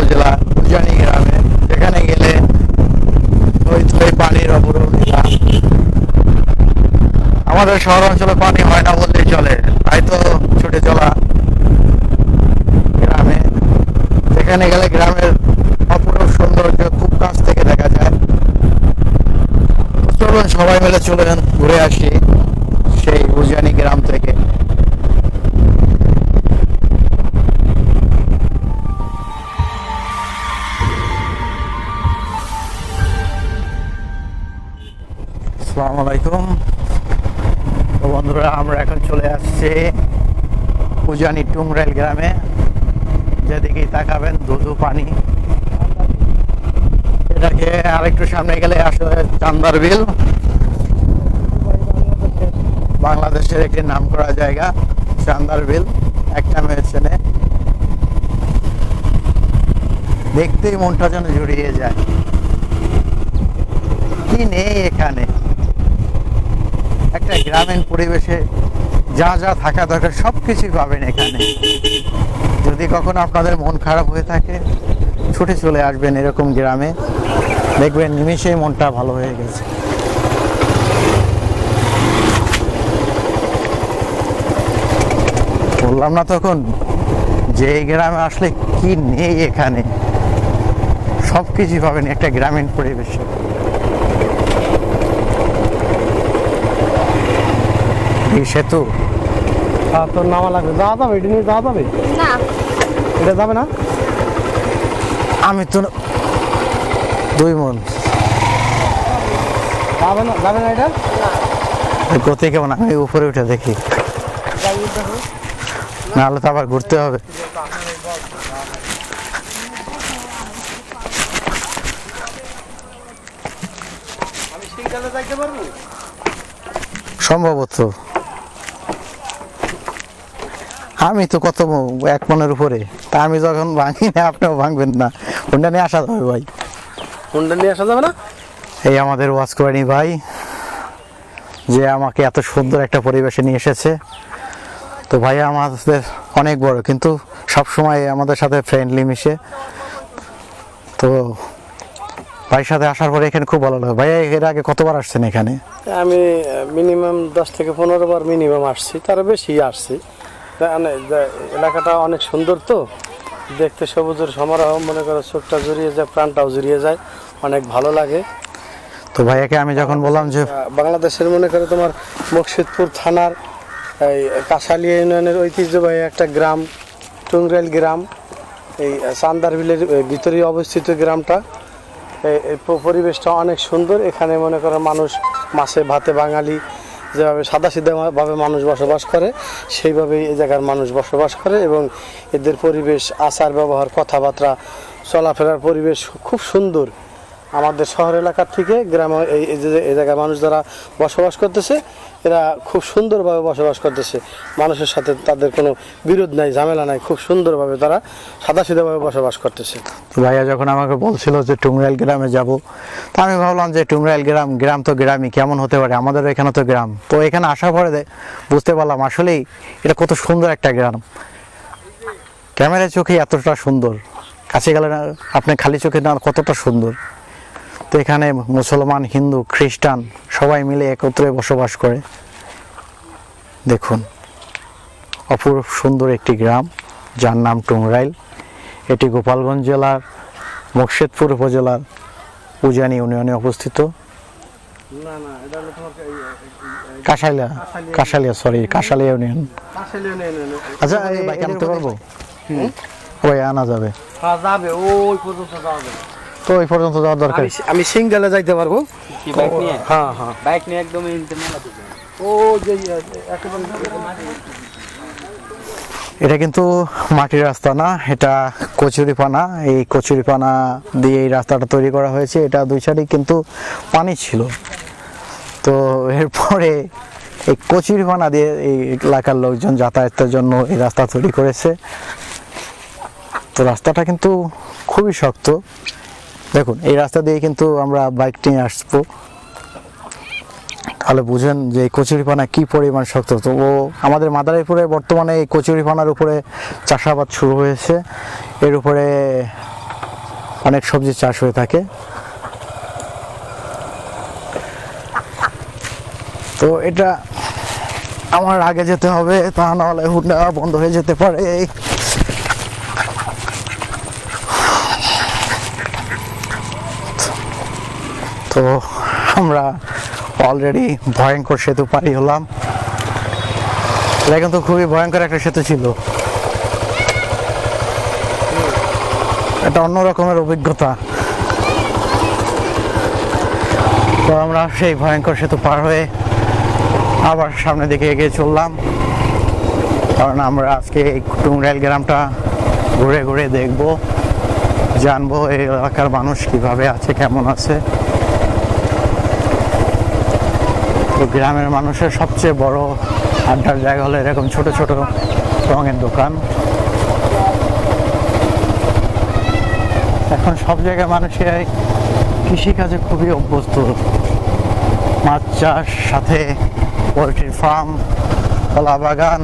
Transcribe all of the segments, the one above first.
উপজেলা উজানি গ্রামে। যেখানে গেলে থই থই পানির অপরমিতা আমাদের শহর অঞ্চলে পানি হয় না বললেই চলে, তাই তো ছুটে চলা গ্রামে। যেখানে গেলে গ্রামের অপরূপ সৌন্দর্য খুব কাছ থেকে দেখা যায়। চলুন সবাই মিলে চলেন ঘুরে আসি। উজানি টুংরাইল গ্রামে যেদিকেই তাকাবেন ধুধু পানি। এটাকে আরেকটু সামনে গেলে আসলে চান্দার বিল বাংলাদেশের একটি নাম করা জায়গা চান্দার বিল এক নামে চেনে দেখতেই মনটা যেন জড়িয়ে যায়। কি নেই এখানে? একটা গ্রামীণ পরিবেশে যা যা থাকা দরকার সব কিছুই পাবেন এখানে। যদি কখনো আপনাদের মন খারাপ হয়ে থাকে, ছুটে চলে আসবেন এরকম গ্রামে। দেখবেন নিমিষেই মনটা ভালো হয়ে গেছে। বললাম না তখন, যে এই গ্রামে আসলে কি নেই এখানে? সব কিছুই পাবেন একটা গ্রামীণ পরিবেশে। এই সেতু? আর তোর নামা লাগবে। যাওয়া যাবে এটা নিয়ে যাওয়া যাবে? না। এটা যাবে না? আমি তো দুই মন। যাবে না যাবে না এটা? গতি কেমন? আমি উপরে উঠে দেখি। নাহলে তো আবার ঘুরতে হবে। সম্ভবত। আমি তো কত এক মনের উপরে। তা আমি যখন ভাঙি না আপনিও ভাঙবেন না। কোনটা নিয়ে আসা যাবে ভাই। হোন্ডা নিয়ে আসা যাবে না? এই আমাদের ওয়াচ করেনি ভাই যে আমাকে এত সুন্দর একটা পরিবেশে নিয়ে এসেছে। তো ভাই আমাদের অনেক বড় কিন্তু সব সময় আমাদের সাথে ফ্রেন্ডলি মিশে। তো ভাইয়ের সাথে আসার পরে এখানে খুব ভালো লাগে। ভাইয়া এর আগে কতবার আসছেন এখানে? আমি মিনিমাম দশ থেকে পনেরো বার মিনিমাম আসছি তার বেশি আসছি। এলাকাটা অনেক সুন্দর তো। দেখতে সবুজের সমারোহ মনে করো চোখটা জড়িয়ে যায় প্রাণটাও জড়িয়ে যায় অনেক ভালো লাগে। তো ভাইয়াকে আমি যখন বললাম যে বাংলাদেশের মনে করে তোমার মুর্শিদপুর থানার এই কাশালিয়া ইউনিয়নের ঐতিহ্যবাহী একটা গ্রাম টুংরাইল গ্রাম এই চান্দার বিলের আহ, ভিতরেই অবস্থিত গ্রামটা। এই পরিবেশটা অনেক সুন্দর। এখানে মনে করো মানুষ মাছে ভাতে বাঙালি যেভাবে সাদা ভাবে মানুষ বসবাস করে, সেইভাবেই এই জায়গার মানুষ বসবাস করে এবং এদের পরিবেশ, আচার, ব্যবহার, কথাবার্তা, চলাফেরার পরিবেশ খুব সুন্দর। আমাদের শহর এলাকার থেকে গ্রামে এই জায়গায় মানুষ যারা বসবাস করতেছে এরা খুব সুন্দরভাবে বসবাস করতেছে। মানুষের সাথে তাদের কোনো বিরোধ নাই, ঝামেলা নাই, খুব সুন্দরভাবে তারা সাদাসিধাভাবে বসবাস করতেছে। ভাইয়া যখন আমাকে বলছিল যে টুংরাইল গ্রামে যাব, তা আমি ভাবলাম যে টুংরাইল গ্রাম গ্রাম তো গ্রামই, কেমন হতে পারে? আমাদের এখানে তো গ্রাম। তো এখানে আসার পরে বুঝতে পারলাম আসলেই এটা কত সুন্দর একটা গ্রাম। ক্যামেরার চোখে এতটা সুন্দর, কাছে গেলে আপনি খালি চোখে না, কতটা সুন্দর। তো এখানে মুসলমান হিন্দু খ্রিস্টান সবাই মিলে একত্রে বসবাস করে। দেখুন অপূর্ব সুন্দর একটি গ্রাম যার নাম টুংরাইল। এটি গোপালগঞ্জ জেলার মুর্শিদপুর উপজেলার উজানি ইউনিয়নে অবস্থিত। এই- কাঁসালিয়া সরি কাঁসালিয়া ইউনিয়ন। আচ্ছা বাইক আনতে পারব? ওই আনা যাবে। হ্যাঁ যাবে ওই পর্যন্ত যাবে। তো ওই পর্যন্ত যাওয়ার দরকার আমি আমি সিঙ্গেলে যাইতে পারব। বাইক নিয়ে? হ্যাঁ হ্যাঁ। বাইক নিয়ে একদম ও যে এটা কিন্তু মাটির রাস্তা না এটা কচুরিপানা এই কচুরিপানা দিয়ে এই রাস্তাটা তৈরি করা হয়েছে। এটা দুই সাইডে কিন্তু পানি ছিল। তো এরপরে এই কচুরিপানা দিয়ে এই এলাকার লোকজন যাতায়াতের জন্য এই রাস্তা তৈরি করেছে। তো রাস্তাটা কিন্তু খুবই শক্ত। দেখুন, এই রাস্তা দিয়ে কিন্তু আমরা বাইক নিয়ে আসব। তাহলে বুঝেন যে এই কচুরিপানা কি পরিমাণ শক্ত। তো ও আমাদের মাদারীপুরে বর্তমানে এই কচুরিপানার উপরে চাষাবাদ শুরু হয়েছে। এর উপরে অনেক সবজি চাষ হয়ে থাকে। তো এটা আমার আগে যেতে হবে, তা নাহলে হুন্ডা বন্ধ হয়ে যেতে পারে। তো আমরা অলরেডি ভয়ঙ্কর সেতু পারি হলাম। এটা কিন্তু খুবই ভয়ঙ্কর একটা সেতু ছিল। এটা অন্য রকমের অভিজ্ঞতা। তো আমরা সেই ভয়ঙ্কর সেতু পার হয়ে আবার সামনের দিকে এগিয়ে চললাম। কারণ আমরা আজকে এই টুংরাইল গ্রামটা ঘুরে ঘুরে দেখব, জানব এই এলাকার মানুষ কীভাবে আছে, কেমন আছে। তো গ্রামের মানুষের সবচেয়ে বড় আড্ডার জায়গা হলো এরকম ছোট ছোট রঙের দোকান। এখন সব জায়গায় মানুষের কৃষিকাজে খুবই অভ্যস্ত। মাছ চাষ, সাথে পোলট্রি ফার্ম কলা বাগান,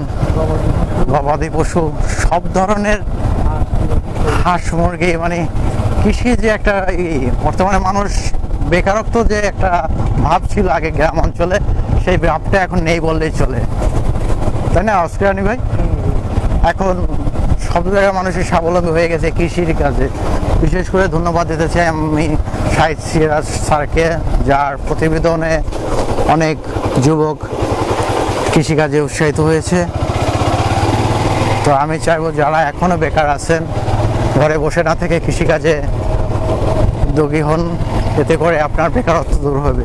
গবাদি পশু, সব ধরনের হাঁস, মুরগি মানে কৃষি যে একটা বর্তমানে মানুষ বেকারত্ব যে একটা ভাব ছিল আগে গ্রাম অঞ্চলে, সেই ভাবটা এখন নেই বললেই চলে। তাই না অস্কারানি ভাই? এখন সব জায়গায় মানুষের স্বাবলম্বী হয়ে গেছে কৃষির কাজে। বিশেষ করে ধন্যবাদ দিতে চাই আমি সাহিদ সিরাজ স্যারকে, যার প্রতিবেদনে অনেক যুবক কৃষিকাজে উৎসাহিত হয়েছে। তো আমি চাইব যারা এখনও বেকার আছেন, ঘরে বসে না থেকে কৃষিকাজে উদ্যোগী হন, এতে করে আপনার বেকারত্ব দূর হবে।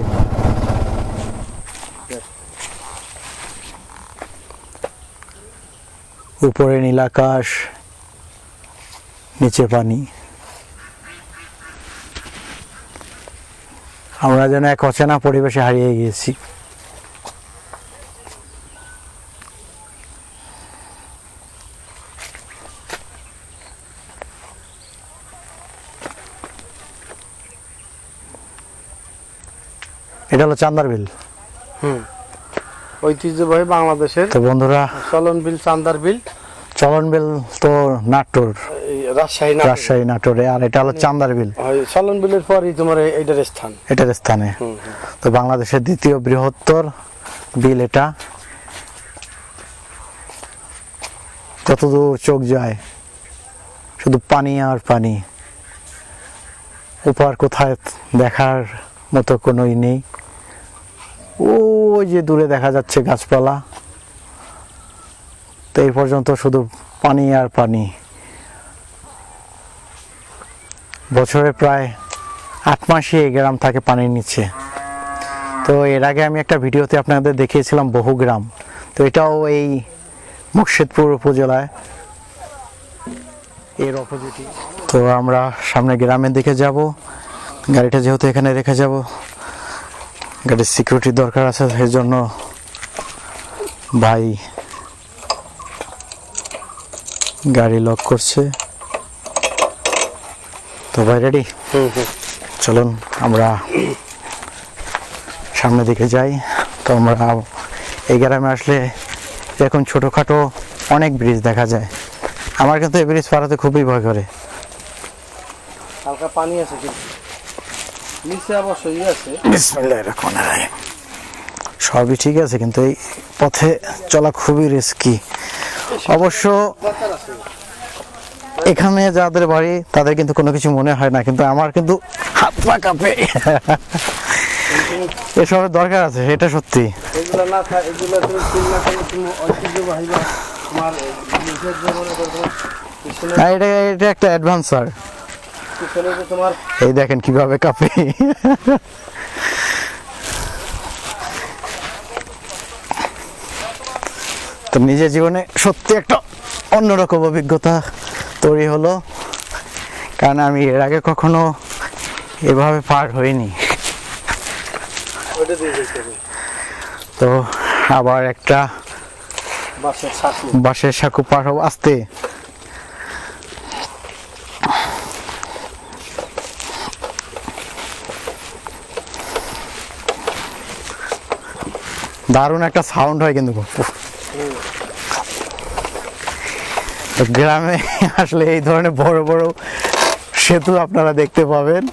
উপরে নীলাকাশ নিচে পানি। আমরা যেন এক অচেনা পরিবেশে হারিয়ে গিয়েছি। এটা হলো চান্দার বিল। হুম। ঐতিহ্যবাহী বাংলাদেশের তো বন্ধুরা চলন বিল চান্দার বিল। চলন বিল তো নাটোর রাজশাহী রাজশাহী নাটোরে আর এটা হলো চান্দার বিল। চলন বিলের পরই তোমার এইটার স্থান। এটার স্থানে। তো বাংলাদেশের দ্বিতীয় বৃহত্তর বিল এটা। যতদূর চোখ যায় শুধু পানি আর পানি। ওপার কোথায় দেখার মতো কোনোই নেই। ওই যে দূরে দেখা যাচ্ছে গাছপালা। তো এই পর্যন্ত শুধু পানি আর পানি। বছরে প্রায় আট মাসই এই গ্রাম থাকে পানির নিচে। তো এর আগে আমি একটা ভিডিওতে আপনাদের দেখিয়েছিলাম বহু গ্রাম। তো এটাও এই মুর্শিদপুর উপজেলায়। এর অপোজিটই তো আমরা সামনে গ্রামের দিকে যাব। গাড়িটা যেহেতু এখানে রেখে যাব। গাড়ির সিকিউরিটির দরকার আছে সেই জন্য ভাই গাড়ি লক করছে। তো ভাই রেডি চলুন আমরা সামনের দিকে যাই। তো আমরা এই গ্রামে আসলে এরকম ছোটোখাটো অনেক ব্রিজ দেখা যায়। আমার কিন্তু এই ব্রিজ পাড়াতে খুবই ভয় করে। হালকা পানি আছে কিন্তু। নিচে অবশ্যই ইয়ে আছে। বিসমিল্লাহির রহমানির রহিম। সবই ঠিক আছে কিন্তু এই পথে চলা খুবই রিস্কি অবশ্য এখানে যাদের বাড়ি তাদের কিন্তু কোনো কিছু মনে হয় না কিন্তু আমার কিন্তু হাত পা কাঁপে। এসবের দরকার আছে এটা সত্যি। এটা এটা একটা অ্যাডভান্স স্যার এই দেখেন কীভাবে কাঁপে। তো নিজের জীবনে সত্যি একটা অন্যরকম অভিজ্ঞতা তৈরি হলো কারণ আমি এর আগে কখনো এভাবে পার হইনি। তো আবার একটা বাসের সাঁকু পার হব আসতে। দারুণ একটা সাউন্ড হয় কিন্তু গ্রামে আসলে এই ধরনের বড় বড় সেতু আপনারা দেখতে পাবেন।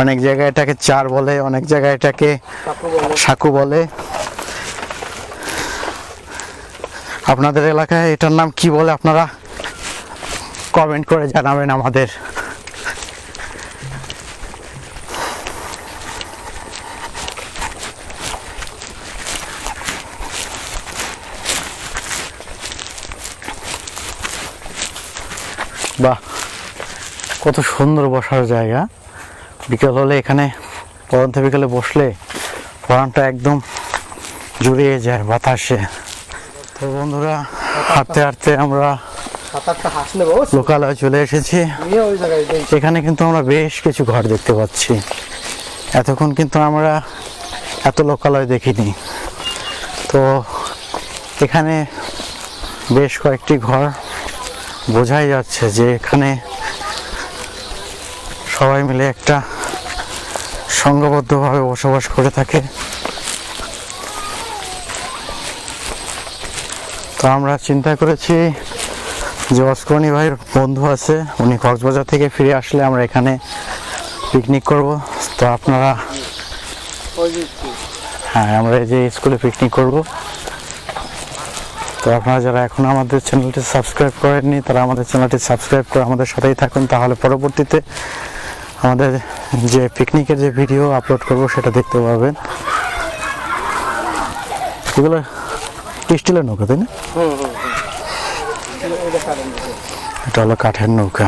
অনেক জায়গায় এটাকে চার বলে অনেক জায়গায় এটাকে সাকু বলে। আপনাদের এলাকায় এটার নাম কি বলে আপনারা? কমেন্ট করে জানাবেন আমাদের। বাহ কত সুন্দর বসার জায়গা। বিকেল হলে এখানে পরন্ত বিকেলে বসলে পরানটা একদম জুড়িয়ে যায় বাতাসে। তো বন্ধুরা হাঁটতে হাঁটতে আমরা লোকালয়ে চলে এসেছি। এখানে কিন্তু আমরা বেশ কিছু ঘর দেখতে পাচ্ছি। এতক্ষণ কিন্তু আমরা এত লোকালয় দেখিনি। তো এখানে বেশ কয়েকটি ঘর বোঝাই যাচ্ছে যে এখানে সবাই মিলে একটা সংঘবদ্ধভাবে বসবাস করে থাকে। তো আমরা চিন্তা করেছি যে অস্করণী ভাইয়ের বন্ধু আছে উনি কক্সবাজার থেকে ফিরে আসলে আমরা এখানে পিকনিক করব। তো আপনারা হ্যাঁ আমরা এই যে স্কুলে পিকনিক করব। তো আপনারা যারা এখন আমাদের চ্যানেলটি সাবস্ক্রাইব করেননি, তারা আমাদের চ্যানেলটি সাবস্ক্রাইব করে আমাদের সাথেই থাকুন, তাহলে পরবর্তীতে আমাদের যে পিকনিকের যে ভিডিও আপলোড করব সেটা দেখতে পাবেন। এগুলো স্টিলের নৌকা, তাই না? এটা হলো কাঠের নৌকা।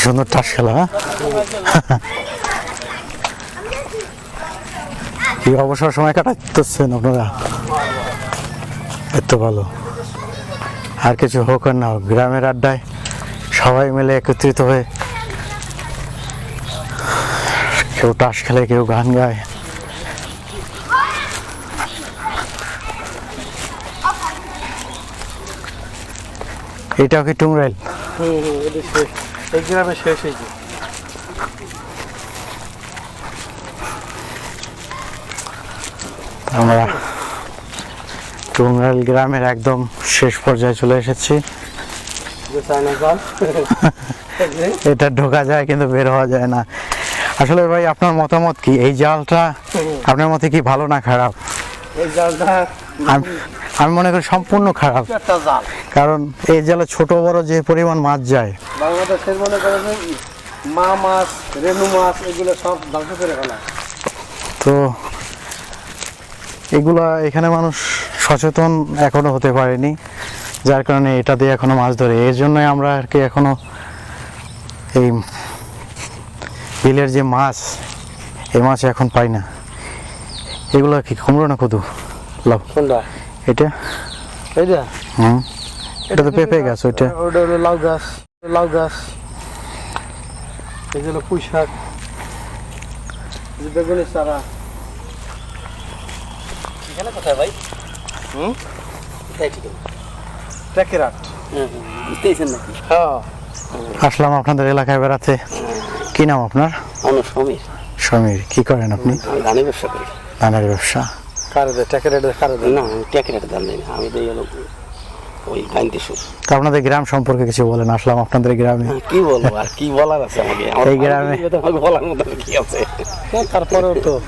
সুন্দর তাস খেলা হ্যাঁ? কি অবসর সময় কাটাচ্ছেন আপনারা? এত ভালো। আর কিছু হোক আর না গ্রামের আড্ডায় সবাই মিলে একত্রিত হয়ে কেউ তাস খেলে, কেউ গান গায়। এটাও কি শেষ এই গ্রামে শেষ হয়েছে। আমরা টুংরাইল গ্রামের একদম শেষ পর্যায়ে চলে এসেছি। এটা ঢোকা যায় কিন্তু বের হওয়া যায় না। আসলে ভাই আপনার মতামত কি? এই জালটা আপনার মতে কি ভালো না খারাপ? এই জালটা আমি আমি মনে করি সম্পূর্ণ খারাপ। কারণ এই জালে ছোট বড় যে পরিমাণ মাছ যায় বাংলাদেশের মনে করে যে মা মাছ রেনু মাছ এগুলো সব ধ্বংস করে ফেলা। তো এগুলা এখানে মানুষ সচেতন এখনও হতে পারেনি যার কারণে এটা দিয়ে এখনও মাছ ধরে। এর জন্যই আমরা আর কি এখনও এই বিলের যে মাছ এই মাছ এখন পাই না। এগুলো কি কুমড়ো না কদু? লাভ কোনটা? এটা? হুম। এটা তো পেঁপে গাছ ওইটা। ওটা লাউ গাছ। লাউ গাছ। এই হলো পুঁই শাক বেগুনের চারা। এখানে কোথায় ভাই? হুম? কোথায় ঠিক বুঝতেইছেন নাকি? হ্যাঁ। আসলাম আপনাদের এলাকায় বেড়াতে। কি নাম আপনার? আমার সমীর। সমীর কি করেন আপনি? আমি ধানের ব্যবসা করি। ধানের ব্যবসা। কারে দেয় টাকা রেটে কারে না আমি দাম দিই ওই তো আপনাদের গ্রাম সম্পর্কে কিছু বলেন আসলাম আপনাদের গ্রামে। কি বলব আর কি বলার আছে আমাকে? এই গ্রামে- বলার মতো কি আছে? তারপরেও তো।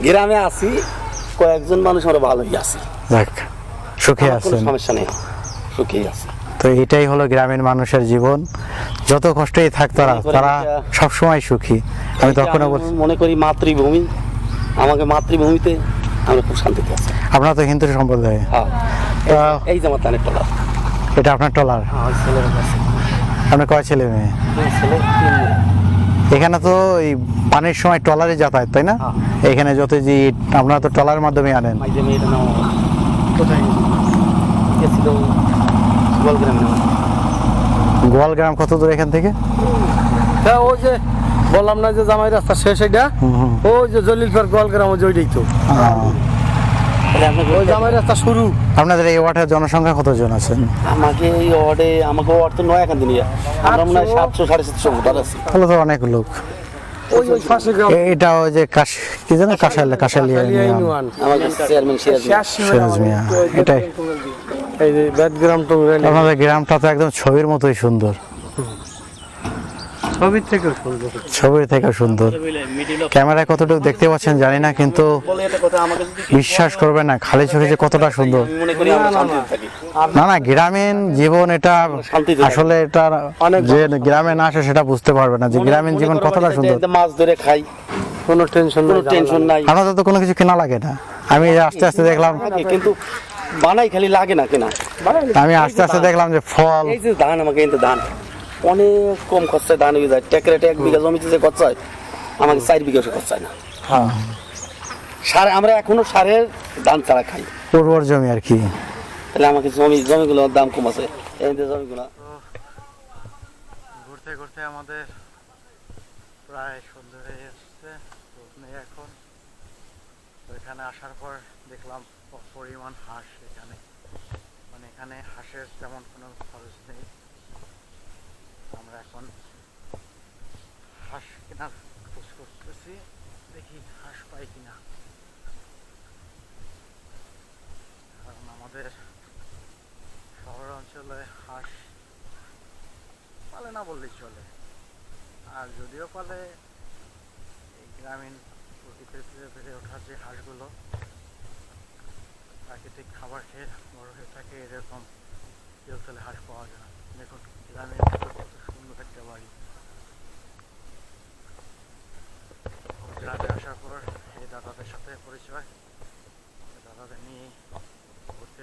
গ্রামে আছি কয়েকজন মানুষ আমরা ভালোই আছি। যাক সুখে আছেন। সমস্যা নেই সুখেই আছি। তো এটাই হলো গ্রামের মানুষের জীবন। যত কষ্টই থাক তারা তারা সবসময় সুখী। আমি তখনও মনে করি মাতৃভূমি। আমাকে মাতৃভূমিতে আমরা খুব শান্তিতে আছি। আপনারা তো হিন্দু সম্প্রদায়। হ্যাঁ। এই যে আমার তানের টলা এটা আপনার টলার হ্যাঁ আপনার কয় ছেলে মেয়ে? এখানে তো এই পানির সময় ট্রলারে যাতায়াত তাই না? হ্যাঁ। এখানে যত যে আপনারা তো ট্রলারের মাধ্যমে আনেন। গোয়ালগ্রাম কত দূর এখান থেকে? হ্যাঁ ওই যে বললাম না যে জামাই রাস্তা শেষ এটা ওই যে জলিলপার গোয়ালগ্রাম ওই যে ওইটাই তো তাহলে আপনাকে ওই জামাই রাস্তা শুরু। আপনাদের এই ওয়ার্ডের জনসংখ্যা কতজন আছেন আমাকে এই ওয়ার্ডে আমাকে ওয়ার্ড তো নয় এখান দিন আমরা মনে হয় সাতশো? সাড়ে সাতশো ভোটার আছি। তাহলে তো অনেক লোক। এটা ওই যে কাশ কি জানো? কাশালে কাশালিয়া কালিয়া চেয়ারম্যান সিরাজ মিয়া। এটাই। এই যে বেদগ্রাম টঙ্গাইল আপনাদের গ্রামটা তো একদম ছবির মতোই সুন্দর। ছবির থেকে সুন্দর। ছবির থেকে সুন্দর। ক্যামেরায় কতটুকু দেখতে পাচ্ছেন জানি না কিন্তু বিশ্বাস করবে না খালি চোখে যে কতটা সুন্দর। আমি মনে করি আমরা শান্তিতে থাকি না না গ্রামীণ জীবন এটা আসলে এটা যে গ্রামে না আসে সেটা বুঝতে পারবে না যে গ্রামীণ জীবন কতটা সুন্দর। মাছ ধরে খাই। কোনো টেনশন কোনো টেনশন নাই। আপনাদের তো কোনো কিছু কেনা লাগে না। আমি আস্তে আস্তে দেখলাম কিন্তু বানাই খালি লাগে না কেনা। আমি আস্তে আস্তে দেখলাম যে ফল। এই যে ধান আমাকে কিন্তু ধান। অনেক কম খরচায় ধান হয়ে যায় ট্যাকরেটে এক বিঘা জমিতে যে খরচা হয় আমাকে চার বিঘা সে খরচা হয় না। হ্যাঁ, সার আমরা এখনও সারের ধান ছাড়া খাই। উর্বর জমি আর কি। তাহলে আমাকে জমি জমিগুলোর দাম কম আছে। এই যে জমিগুলো। ঘুরতে ঘুরতে আমাদের প্রায় সন্ধ্যে হয়ে এসছে নেই এখন। তো এখানে আসার পর দেখলাম পরিমাণ হাঁস এখানে। মানে এখানে হাঁসের তেমন কোনো খরচ নেই আমরা এখন হাঁস কেনার খোঁজ করতেছি দেখি হাঁস পাই কিনা কারণ আমাদের শহর অঞ্চলে হাঁস পালে না বললেই চলে। আর যদিও পালে, এই গ্রামীণ প্রকৃতিতে বেড়ে ওঠার যে হাঁসগুলো, প্রাকৃতিক খাবার খেয়ে বড় হয়ে থাকে, এরকম তাহলে হাঁস পাওয়া যায় দেখুন গ্রামের কত সুন্দর একটা বাড়ি। গ্রামে আসার পর এই দাদাদের সাথে পরিচয়। দাদাদের নিয়ে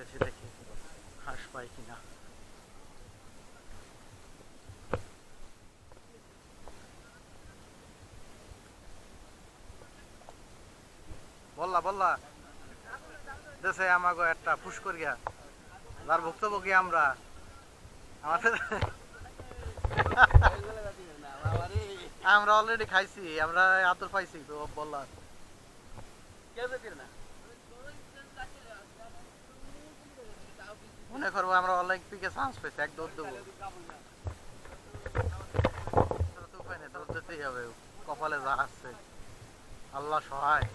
এসে দেখি হাঁস পাই কিনা। বললা বললা। দেশে আমাকে একটা ফুস করিয়া ভুক্তভোগী আমরা? আমাদের আমরা অলরেডি খাইছি, আমরা আতর পাইছি তো, বললা। মনে করব আমরা অনলাইন পিকে চান্স পেয়েছি, এক দৌড় দেবো। উপায় নেই তাহলে যেতেই হবে। কপালে যা আছে, আল্লাহ সহায়।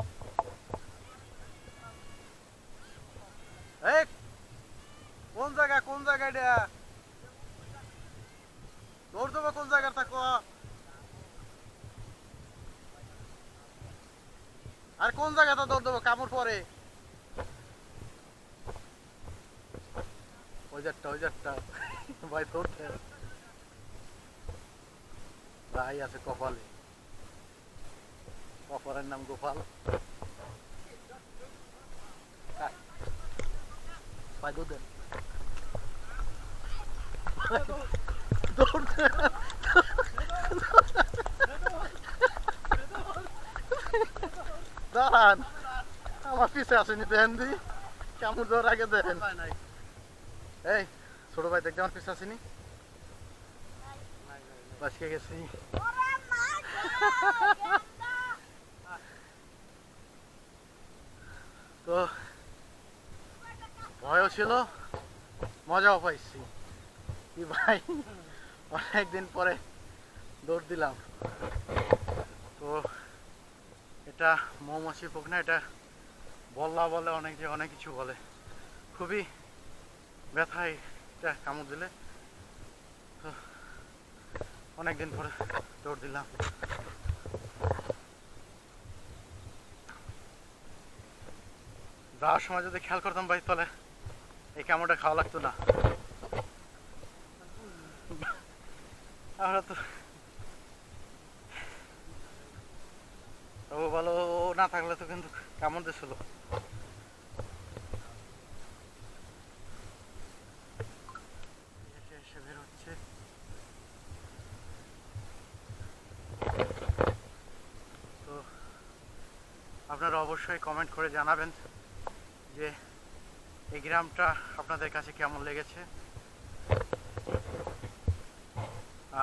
কোন জায়গা কোন জায়গা এটা? দৌড় দেবো কোন জায়গা থাকো আর কোন জায়গাটা দৌড় দেবো? কামড় পরে। ওই জারটা ওই জারটা ভাই আছে কপালে। কপালের নাম গোপাল। দাঁড়ান। আমার পিছে আসেনি দেন দি কামড় দেওয়ার আগে দেন। এই, ছোট ভাই দেখতে আমার আসেনি? বাসকে গেছি। তো, ভয়ও ছিল, মজাও পাইছি। ভাই, অনেকদিন পরে দৌড় দিলাম। তো, এটা মৌমাছি পোক না, এটা বল্লা বলে অনেক অনেক কিছু বলে। খুবই ব্যথায় কামড় দিলে। অনেকদিন পরে দৌড় দিলাম। যাওয়ার সময় যদি খেয়াল করতাম ভাই, তাহলে এই কামড়টা খাওয়া লাগতো না। আমরা তো ও ভালো না থাকলে তো কিন্তু কামড় দিছিল এসে এসে বের হচ্ছে তো আপনারা অবশ্যই কমেন্ট করে জানাবেন যে এই গ্রামটা আপনাদের কাছে কেমন লেগেছে।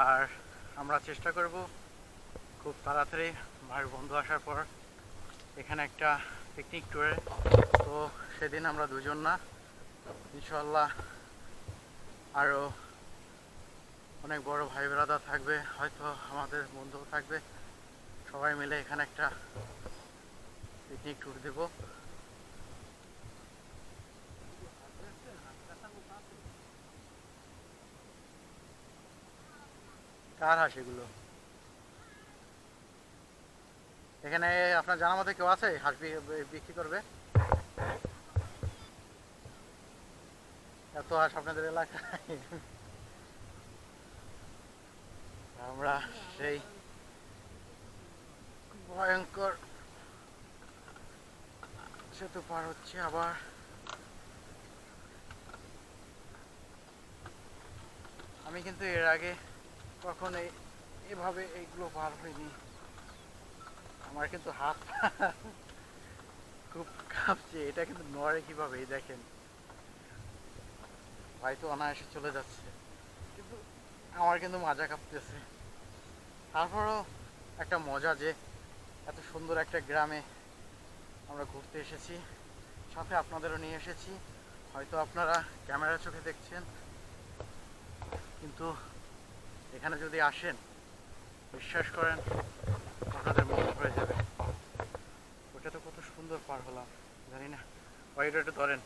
আর আমরা চেষ্টা করব খুব তাড়াতাড়ি ভাইয়ের বন্ধু আসার পর এখানে একটা পিকনিক ট্যুরে তো সেদিন আমরা দুজন না ইনশাল্লাহ আরও অনেক বড় ভাই ব্রাদার থাকবে, হয়তো আমাদের বন্ধুও থাকবে। সবাই মিলে এখানে একটা পিকনিক ট্যুর দেবো কার হাঁস এগুলো? এখানে আপনার জানার মধ্যে কেউ আছে? হাঁস বিক্রি করবে? এত হাঁস আপনাদের এলাকায়? আমরা সেই ভয়ঙ্কর সেতু পার হচ্ছে আবার। আমি কিন্তু এর আগে কখন এভাবে এইগুলো পার হয়নি আমার কিন্তু হাত খুব কাঁপছে, এটা কিন্তু নড়ে কীভাবে, এই দেখেন। হয়তো অনায়াসে চলে যাচ্ছে, কিন্তু আমার কিন্তু মাজা কাঁপতেছে। তারপরও একটা মজা যে, এত সুন্দর একটা গ্রামে আমরা ঘুরতে এসেছি। সাথে আপনাদেরও নিয়ে এসেছি। হয়তো আপনারা ক্যামেরা চোখে দেখছেন। কিন্তু এখানে যদি আসেন, বিশ্বাস করেন, আপনাদের মন ভরে যাবে। ওটা তো কত সুন্দর পার হলাম। জানি না। ওইটা একটু ধরেন।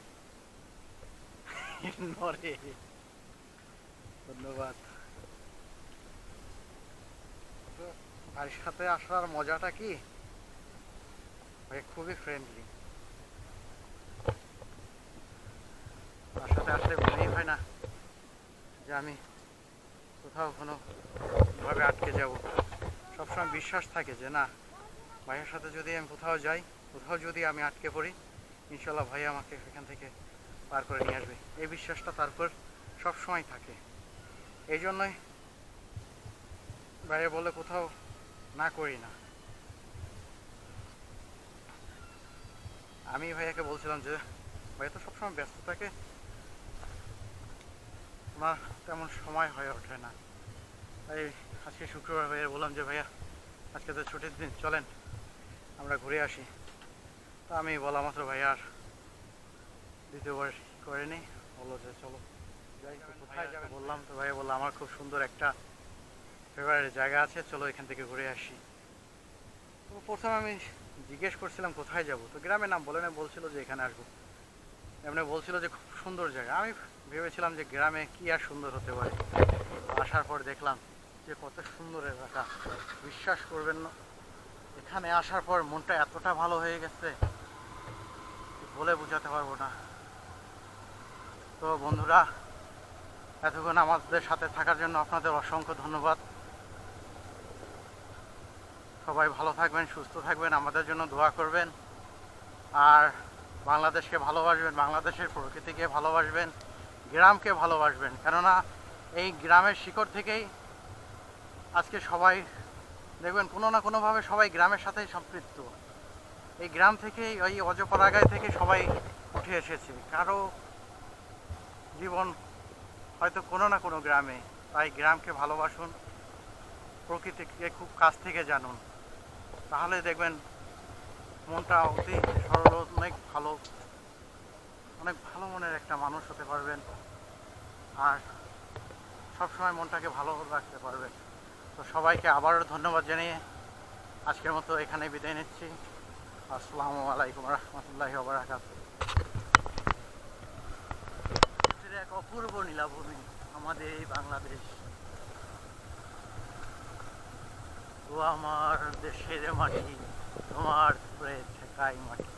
ধন্যবাদ। ভাইয়ের সাথে আসার মজাটা কি? খুবই ফ্রেন্ডলি তার সাথে আসলে মনেই হয় না যে আমি কোথাও কোনো ভাবে আটকে যাব। সবসময় বিশ্বাস থাকে যে না, ভাইয়ের সাথে যদি আমি কোথাও যাই, কোথাও যদি আমি আটকে পড়ি ইনশাল্লাহ ভাই আমাকে এখান থেকে পার করে নিয়ে আসবে। এই বিশ্বাসটা তারপর সবসময় থাকে। এই জন্যই ভাইয়া বলে কোথাও না করি না। আমি ভাইয়াকে বলছিলাম যে ভাইয়া তো সবসময় ব্যস্ত থাকে। আমার তেমন সময় হয়ে ওঠে না। তাই আজকে শুক্রবার ভাইয়া বললাম যে ভাইয়া আজকে তো ছুটির দিন চলেন আমরা ঘুরে আসি। তা আমি বলা মাত্র ভাইয়া আর দ্বিতীয়বার করেনি। বলল যে চলো যাই কোথায় যাবে? বললাম তো ভাইয়া বলল আমার খুব সুন্দর একটা ফেভারিট জায়গা আছে চলো এখান থেকে ঘুরে আসি। তো প্রথমে আমি জিজ্ঞেস করছিলাম, কোথায় যাব? তো গ্রামের নাম বলে না, বলছিল যে এখানে আসব। এমনি বলছিল যে খুব সুন্দর জায়গা। আমি ভেবেছিলাম যে গ্রামে কি আর সুন্দর হতে পারে। আসার পর দেখলাম যে কত সুন্দর এলাকা। বিশ্বাস করবেন না, এখানে আসার পর মনটা এতটা ভালো হয়ে গেছে বলে বোঝাতে পারব না। তো বন্ধুরা, এতক্ষণ আমাদের সাথে থাকার জন্য আপনাদের অসংখ্য ধন্যবাদ। সবাই ভালো থাকবেন, সুস্থ থাকবেন, আমাদের জন্য দোয়া করবেন। আর বাংলাদেশকে ভালোবাসবেন, বাংলাদেশের প্রকৃতিকে ভালোবাসবেন, গ্রামকে ভালোবাসবেন। কেননা এই গ্রামের শিকড় থেকেই আজকে সবাই, দেখবেন কোনো না কোনোভাবে সবাই গ্রামের সাথেই সম্পৃক্ত। এই গ্রাম থেকেই, ওই অজপরাগায় থেকে সবাই উঠে এসেছে। কারও জীবন হয়তো কোনো না কোনো গ্রামে, তাই গ্রামকে ভালোবাসুন, প্রকৃতিকে খুব কাছ থেকে জানুন। তাহলে দেখবেন মনটা অতি সরল, অনেক ভালো অনেক ভালো মনের একটা মানুষ হতে পারবেন। আর সবসময় মনটাকে ভালো রাখতে পারবেন। তো সবাইকে আবারও ধন্যবাদ জানিয়ে আজকের মতো এখানে বিদায় নিচ্ছি। আসসালামু আলাইকুম রহমতুল্লাহ বারাকাত এক অপূর্ব নীলাভূমি আমাদের এই বাংলাদেশ। আমার দেশের মাটি তোমার ঠেকাই মাটি।